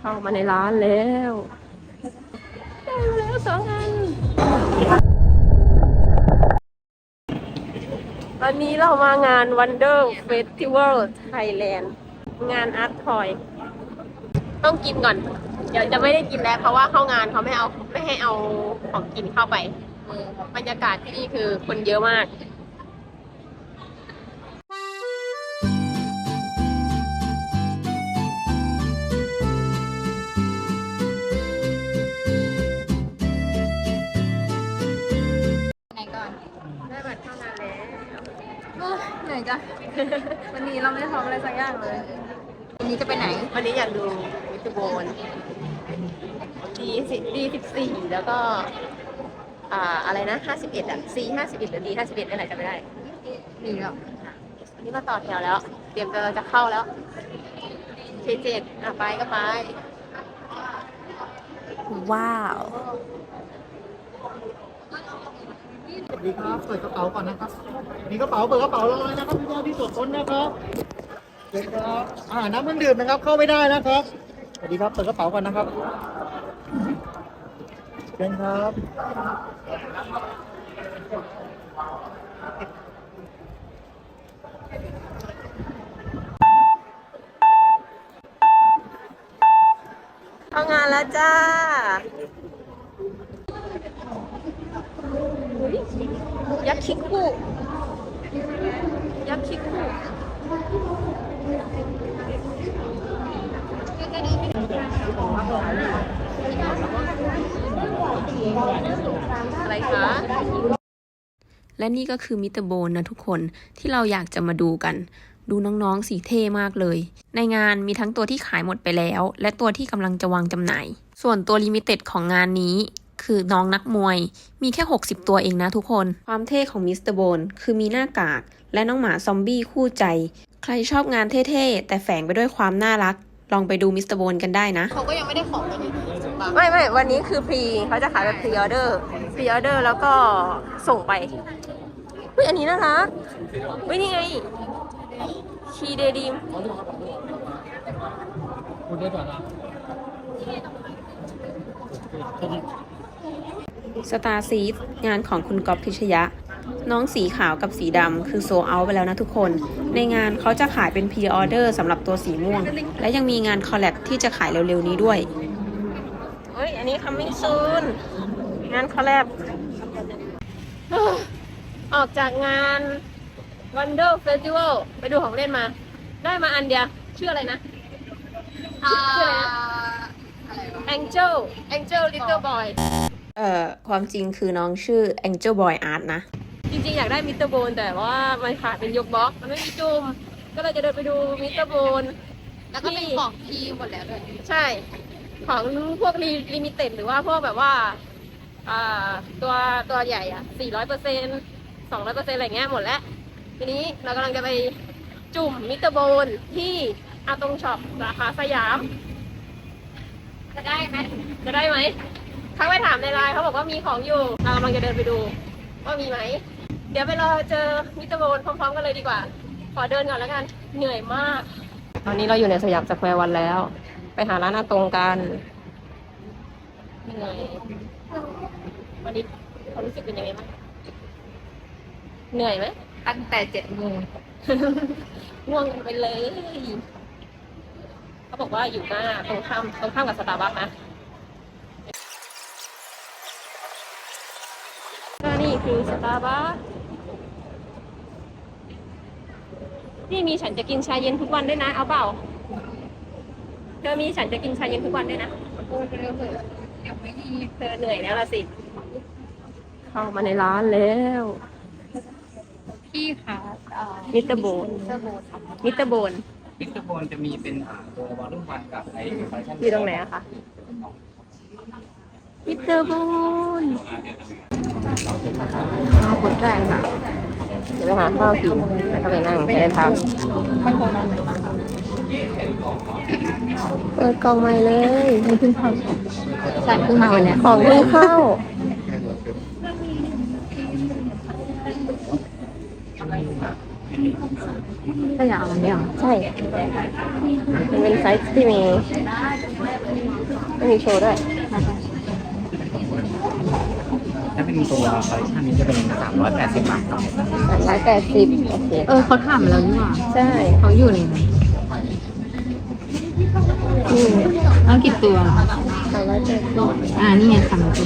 เข้ามาในร้านแล้วได้มาแล้วสองอันตอนนี้เรามางาน Wonder Festival Thailand งานอาร์ตทอย ต้องกินก่อน เดี๋ยวจะไม่ได้กินแล้วเพราะว่าเข้างานเขาไม่เอาไม่ให้เอาของกินเข้าไปบรรยากาศที่นี่คือคนเยอะมาก นื่อยจ้ะวันนี้เราไม่ได้ทำอะไรสักอย่างเลย วันนี้จะไปไหน วันนี้อยากดูมิสโบนดีสิดีสิบสี่แล้วก็อ่าอะไรนะห้าสิบเอ็ดอะซีห้าสิบเอ็ดหรือดีห้าสิบเอ็ดอะไรจำไม่ได้มีหรอวันนี้มาต่อแถวแล้ว เตรียมตัวจะเข้าแล้วเคเจ็ดอะไปก็ไป ว้าว สวัสดีครับเปิดกระเป๋าก่อนนะครับ มีกระเป๋าเปิดกระเป๋าเลยนะครับพี่บอที่ตรวจค้นนะครับเดี๋ยวครับอ่าน้ำเครื่องดื่มนะครับ เข้าไม่ได้นะครับ สวัสดีครับ เปิดกระเป๋าก่อนนะครับเชิญครับเข้างานแล้วจ้า อุ๊ยยักษ์คิคุยักษ์คิคุอะไรคะและนี่ก็คือมิเตอร์โบนนะทุกคนที่เราอยากจะมาดูกัน ดูน้องๆสีเท่มากเลย ในงานมีทั้งตัวที่ขายหมดไปแล้ว และตัวที่กำลังจะวางจำหน่าย ส่วนตัวลิมิเต็ดของงานนี้ คือน้องนักมวย มีแค่ 60 ตัวเองนะทุกคน ความเท่ของมิสเตอร์โบนคือมีหน้ากาก และน้องหมาซอมบี้คู่ใจ ใครชอบงานเท่ๆ แต่แฝงไปด้วยความน่ารัก ลองไปดูมิสเตอร์โบนกันได้นะ เขาก็ยังไม่ได้ของกันอยู่ดีถูกปะไม่ไม่วันนี้คือพรีเขาจะขายแบบพรีออเดอร์พรีออเดอร์แล้วก็ส่งไปเฮ้ยอันนี้น่ารักเฮ้ยนี่ไงชีเดดีม สตาร์ซีดงานของคุณก๊อฟพิชยะ น้องสีขาวกับสีดำคือโซเอาไปแล้วนะทุกคน ในงานเขาจะขายเป็นพ r ีออเดอร์สำหรับตัวสีม่วง และยังมีงานคอลแลบที่จะขายเร็วๆนี้ด้วยเฮ้ย อันนี้ coming soon งานคอลแลบเฮ้ยออกจากงาน Wonder Festival ไปดูของเล่นมา ได้มาอันเดียว ชื่ออะไรนะอ่าชื่ออะไรนะอะไรวะ Angel Angel Little Boy เอ่อความจริงคือน้องชื่อ Angel Boy Art นะ จริงๆ อยากได้มิสเตอร์โบนแต่ว่ามันขาดเป็นยกบล็อก มันไม่มีจุ่มก็เลยจะเดินไปดูมิสเตอร์โบน แล้วก็เป็นของพี่หมดแล้วด้วยใช่ ของพวกลิมิเต็ดหรือว่าพวกแบบว่าอ่าตัวตัวใหญ่อะ400เปอร์เซ็นต์200เปอร์เซ็นต์อะไรเงี้ยหมดแล้ว ทีนี้เรากำลังจะไปจุ่มมิสเตอร์โบนที่อาตรงช็อปสาขาสยาม จะได้ไหมจะได้ไหม ทักไปถามในไลน์เขาบอกว่ามีของอยู่ เรากำลังจะเดินไปดูว่ามีไหม เดี๋ยวไปรอเจอมิสเตอร์โบนพร้อมๆกันเลยดีกว่า ขอเดินก่อนแล้วกัน เหนื่อยมาก ตอนนี้เราอยู่ในสยามสแควร์วันแล้ว ไปหาร้านอาตรงกัน เหนื่อยวันนี้ความรู้สึกเป็นยังไงบ้าง เหนื่อยไหม ตั้งแต่เจ็ดโมงง่วงกันไปเลย เขาบอกว่าอยู่หน้าตรงข้ามตรงข้ามกับสตาร์บัคนะก็นี่คือส ตาร์บัคนี่มีฉันจะกินชาเย็นทุกวันด้วยนะ เอาเปล่า เธอมีฉันจะกินชาเย็นทุกวันด้วยนะโอ้ยเร็วเถอะยังไม่มีเธอเหนื่อยแล้วล่ะสิ เข้ามาในร้านแล้ว พี่ค่ะเอ่อมิสเตอร์โบน มิสเตอร์โบนค่ะมิสเตอร์โบนพิกเตอร์โบนจะมีเป็นอ่าตัววอลลุ่มวันกับไอ้ไฟชั่นอยู่ตรงไหนอะคะมิสเตอร์โบน ข้าวคนแรกค่ะ เดี๋ยวไปหาข้าวกินแล้วก็ไปนั่งไปเดินทางเปิดกล่องใหม่เลยไม่ขึ้นเข้าใช่เพิ่งมาวันเนี้ยของเพิ่งเข้ามถ้าอยากเอาอันนี้เหรอใช่ มันเป็นไซส์ที่มีไม่มีโชว์ด้วย ถ้าเป็นตัวคอลเลคชันนี้จะเป็น 380 บาทครับร้อยแปดสิบโอเคเออเขาถามแล้วนี่หว่าใช่เขาอยู่ในนั้นอืมเอากี่ตัว สามร้อยเจ็ดสิบอ่านี่ไงสามตัว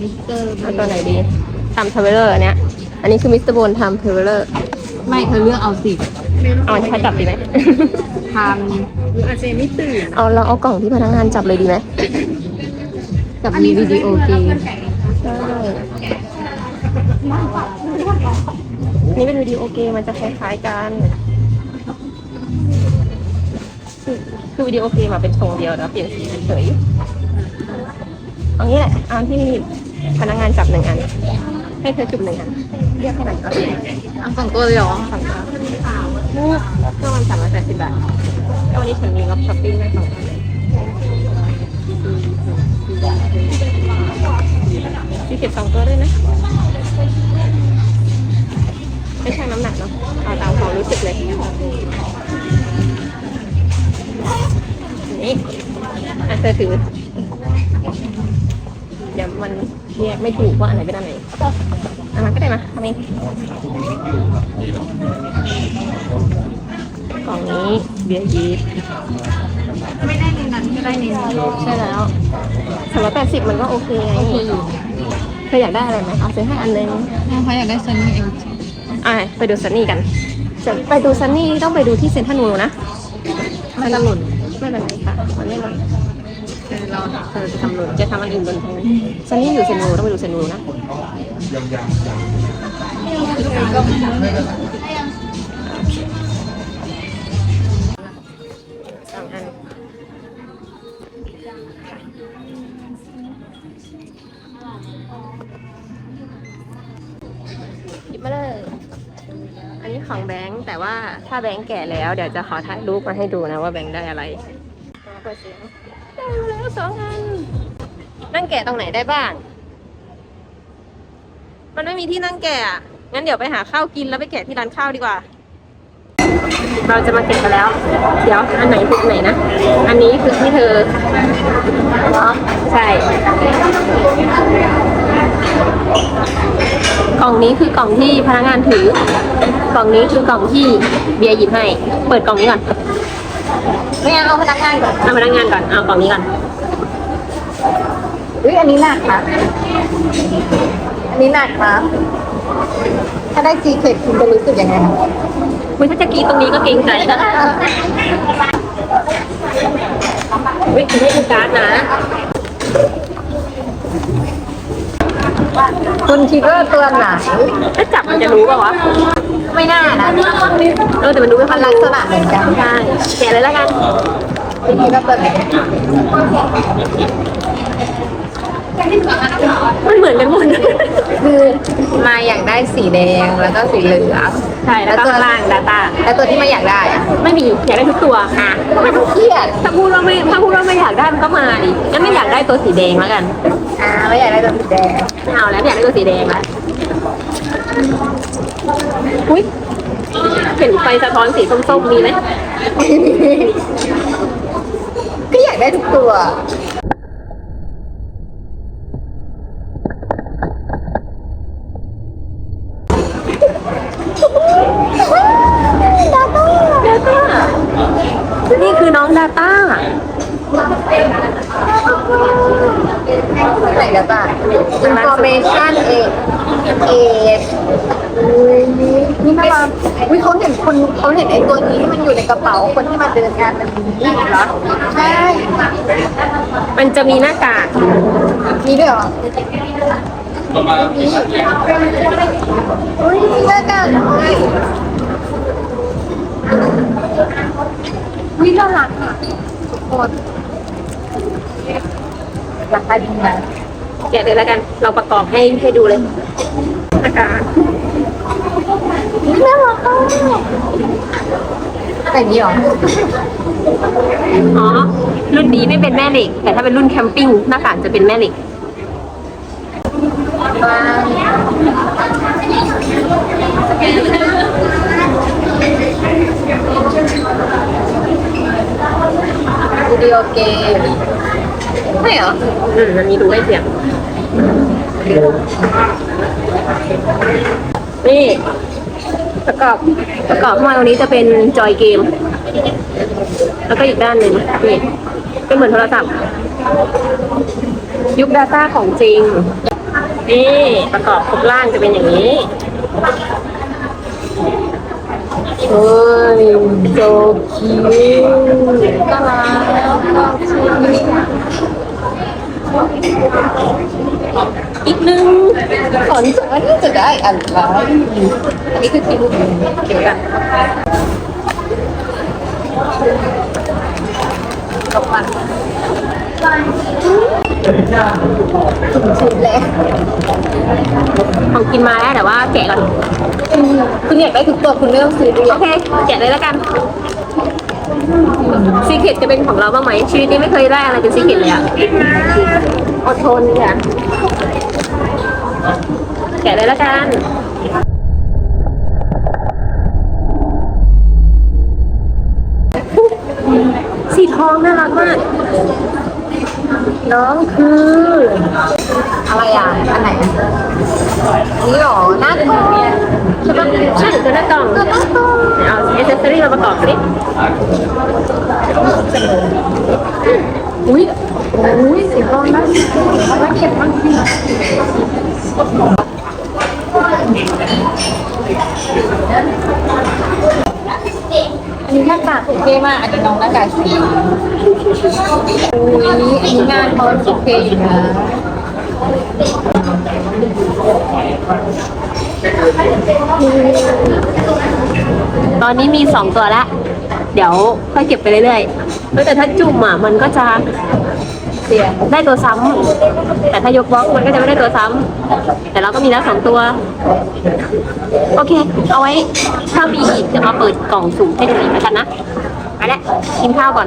มิสเตอร์เอาตัวไหนดีทำเทเวลเลอร์อันเนี้ย อันนี้คือมิสเตอร์โบนทำเทเวลเลอร์ไม่เธอเลือกเอาสิเอาอันที่เขาจับดีไหม ทำหรืออาจจะไม่ตื่นเอาเราเอากล่องที่พนักงานจับเลยดีไหม กับมีวิดีโอเกมใช่นี่เป็นวิดีโอเกมมันจะคล้ายๆกัน คือคือวิดีโอเกมอะเป็นทรงเดียวแล้วเปลี่ยนสีเฉยๆเอางี้แหละเอาที่พนักงานจับหนึ่งอัน ให้เธอจุ่มหนึ่งอันเรียกแค่ไหนก็ได้เอาสองตัวเลยเหรอสั่งค่ะก็มันสามร้อยแปดสิบบาทก็วันนี้ฉันมีงบช้อปปิ้งได้สองพัน มีเก็บสองตัวด้วยนะไม่ใช่น้ำหนักเนาะเอาตามความรู้สึกเลย นี่อะเธอถือ เดี๋ยวมันแยกไม่ถูกว่าอันไหนเป็นอันไหนอันนั้นก็ได้มาทำเองกล่องนี้เบียร์ยีส ไม่ได้ในนั้นก็ได้ในนี้ใช่แล้วสามร้อยแปดสิบมันก็โอเคไงเธออยากได้อะไรไหมเอาซื้อให้อันนึงเขาอยากได้ซันนี่เองอะไปดูซันนี่กันจะไปดูซันนี่ต้องไปดูที่เซ็นทรัลเวิลด์นะมันจะหล่นไม่เป็นไรค่ะมันไม่หล่นเออเราเธอจะทำหล่นจะทำอันอื่นบนทางซันนี่อยู่เซ็นทรัลเวิลด์ต้องไปดูเซ็นทรัลเวิลด์นะ ถ้าแบงค์แก่แล้วเดี๋ยวจะขอถ่ายรูปมาให้ดูนะว่าแบงค์ได้อะไรเปิดเสียงได้มาแล้วสองอันนั่งแกะตรงไหนได้บ้าง มันไม่มีที่นั่งแกะอะงั้นเดี๋ยวไปหาข้าวกินแล้วไปแกะที่ร้านข้าวดีกว่า เราจะมาเก็บกันแล้ว เดี๋ยวอันไหนคืออันไหนนะ อันนี้คือที่เธอเนาะใช่กล่องนี้คือกล่องที่พนักงานถือก ล่องนี้คือกล่องที่เบียร์หยิบให้ เปิดกล่องนี้ก่อน ไม่งั้นเอาพนักงานก่อนเอาพนักงานก่อน เอากล่องนี้ก่อนอุ้ยอันนี้หนักครับอันนี้หนักครับถ้าได้ซีเคร็ตคุณจะรู้สึกยังไงครับคุณถ้าจะกรีดตรงนี้ก็เกรงใจนะวิคุณให้ดูการ์ดนะ คุณคิดว่าตัวไหนถ้าจับมันจะรู้ป่าวะ ไม่น่านะเออแต่มันดูไม่ค่มัอยนลักษณะเหมือนกันใช่แกะเลยแล้วกันคุณคิดว่าตัวไหนมันเหมือนกันหมด คือมาอยากได้สีแดงแล้วก็สีเหลืองใช่แล้วก็ข้างล่าง Data แล้วตัวที่ไม่อยากได้อะไม่มีอยากได้ทุกตัวอะไม่ต้องเครียด ถ้าพูดว่าไม่ถ้าพูดว่าไม่อยากได้มันก็มาดิงั้นไม่อยากได้ตัวสีแดงแล้วกัน อ่าไม่อยากได้ตัวสีแดงไม่เอาแล้วไม่อยากได้ตัวสีแดงละอุ้ยเห็นไฟสะท้อนสีส้มๆมีไหมก็อยากได้ทุกตัวดาต้านี่คือน้องดาต้า ไหนกันบ้าง information a a นี่น่มารักวิเขาเห็นคนเขาเห็นไอ้ตัวนี้ที่มันอยู่ในกระเป๋าคนที่มาเดินงานมันนี้เหรอใช่มันจะมีหน้ากากมีด้วยเหรอมีอุ้ยมีหน้ากากด้วยวิน่ารักอะทุกคน ราคาดีมากแกะเลยแล้วกัน เราประกอบให้ให้ดูเลยอากาศน่ารักแต่งนี้หรอ อ๋อ รุ่นนี้ไม่เป็นแม่เหล็ก แต่ถ้าเป็นรุ่นแคมปิ้งหน้าต่างจะเป็นแม่เหล็กวิดีโอเกม ใช่เหรออืมมันมีดูให้เสียง นี่ ประกอบประกอบมาตรงนี้จะเป็นจอยเกม แล้วก็อีกด้านหนึ่งนี่เป็นเหมือนโทรศัพท์ ยุค Data ของจริง นี่ประกอบครบล่างจะเป็นอย่างนี้เฮ้ยโจคิวน่ารักอี กหนึ่งขอนจะอันนี้จะได้อะไรอันนี้คือคิวเดี๋ยวกันกับมันสุดแล้วของกินมาแล้วแต่ว่าแกะก่อน คุณอยากได้ทุกตัวคุณไม่ต้องซื้อด้วยโอเค แกะเลยแล้วกัน ซีเค็ดจะเป็นของเราบ้างไหมชีวิตนี้ไม่เคยได้อะไรเป็นซีเค็ดเลยอะอดทนค่ะแกะเลยล้วกันสีทองน่ารักมาก น้องคือ อะไรอะ อันไหน นี่หรอหน้ากล่องใช่ปะใช่ตัวหน้ากล่งตัวหน้ากล่องเอาเอเซสซอรี่มาประกอบสิอุ้ยอุ้ยสีทองนะน่าเก็บมากจริงอันนี้หน้ากากโอเคมากอันนี้น้องหน้ากากสีอุ้ยอันนี้งานเขาโอเคอยู่นะ ตอนนี้มีสองตัวละ เดี๋ยวค่อยเก็บไปเรื่อยๆเฮ้ยแต่ถ้าจุ่มอะมันก็จะเสียได้ตัวซ้ำแต่ถ้ายกบล็อกมันก็จะไม่ได้ตัวซ้ำแต่เราก็มีแล้วสองตัว โอเค เอาไว้ถ้ามีอีกจะมาเปิดกล่องสุ่มให้ดูอีกแล้วกันนะไปแล้วกินข้าวก่อน